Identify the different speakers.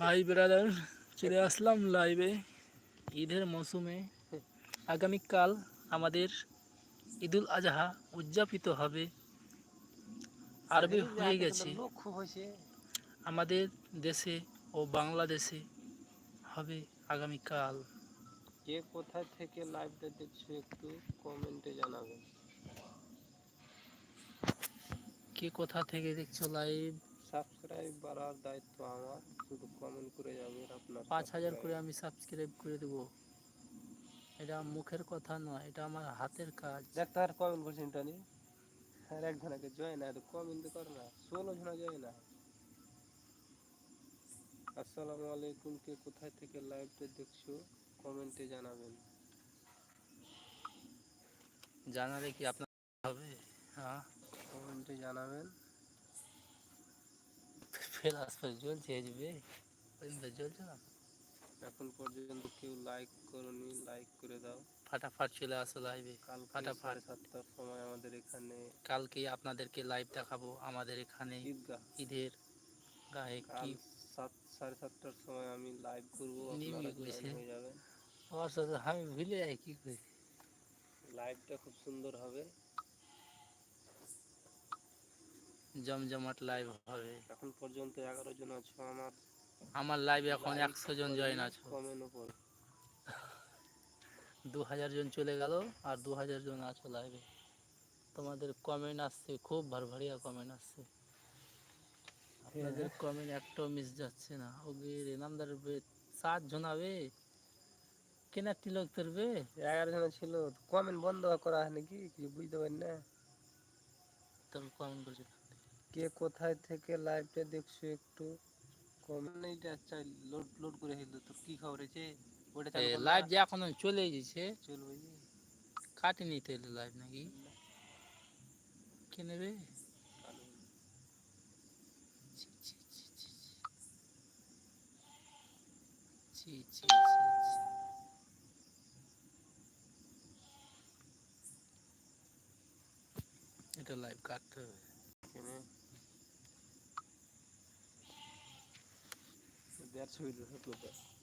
Speaker 1: ভাই ব্রাদার চলে আসলাম লাইভে ঈদের মৌসুমে। আগামীকাল আমাদের ঈদুল আজহা উদযাপিত হবে। আরবি হয়ে গেছে। আমাদের দেশে ও বাংলাদেশে হবে আগামীকাল।
Speaker 2: কে কোথা থেকে লাইভটা দেখছ একটু কমেন্টে জানাবেন
Speaker 1: কে কোথা থেকে দেখছ লাইভ
Speaker 2: সাবস্ক্রাইব বাড়ার দায়িত্ব আমার। শুধু কমেন্ট করে যাবেন আপনার
Speaker 1: পাঁচ হাজার করে আমি সাবস্ক্রাইব করে দেবো। এটা মুখের কথা নয় এটা আমার হাতের কাজ।
Speaker 2: দেখ তার কমেন্ট করছেন টানি। আর এক জনাকে জয় না কমেন্ট কর না। ষোলো জনা জয় না। আসসালামু আলাইকুম কে কোথায় থেকে লাইভটা দেখছ? কমেন্টে জানাবেন।
Speaker 1: জানালে কি আপনার হবে? হ্যাঁ।
Speaker 2: কমেন্টে জানাবেন।
Speaker 1: ফের জ্বলছে না?
Speaker 2: এখন পর্যন্ত কেউ লাইক করনি লাইক করে দাও।
Speaker 1: ফাটাফাট চলে আসো লাইভে
Speaker 2: কাল
Speaker 1: ফাটাফাট।
Speaker 2: সাতটার সময় আমাদের এখানে
Speaker 1: কালকে আপনাদেরকে লাইভ দেখাবো আমাদের এখানে ঈদের গায়ে কি
Speaker 2: সাত সাড়ে সাতটার সময় আমি লাইভ করব হয়ে
Speaker 1: আমার সাথে আমি ভুলে যাই কি করি?
Speaker 2: লাইভটা খুব সুন্দর হবে।
Speaker 1: জমজমাট লাইভ হবে।
Speaker 2: এখন পর্যন্ত এগারো জন আছো আমার
Speaker 1: আমার লাইভে এখন একশো জন জয়েন আছো।
Speaker 2: কমেন্ট উপর
Speaker 1: দু হাজার জন চলে গেল আর দু হাজার জন আছো লাইভে তোমাদের কমেন্ট আসছে খুব ভারভারিয়া কমেন্ট আসছে। আপনাদের কমেন্ট একটাও মিস যাচ্ছে না। ওকে রেনামদার সাত জন হবে কেনা তিলক ধরবে
Speaker 2: এগারো জন ছিল কমেন্ট বন্ধ করা হয় নাকি? কিছু বুঝতে পারি না।
Speaker 1: তোর কমেন্ট করছে।
Speaker 2: কে কোথায় থেকে লাইভটা দেখছ একটু? কমেন্ট এইটা চাই লোড লোড করে হইল তোর কি খবর হয়েছে ওটা চালু
Speaker 1: লাইভ যে এখন চলে গেছে
Speaker 2: চলবে
Speaker 1: তো লাইভ নাকি? কে নেবে। এটা লাইভ কাটতে হবে।
Speaker 2: এখানে দেড়শো হইল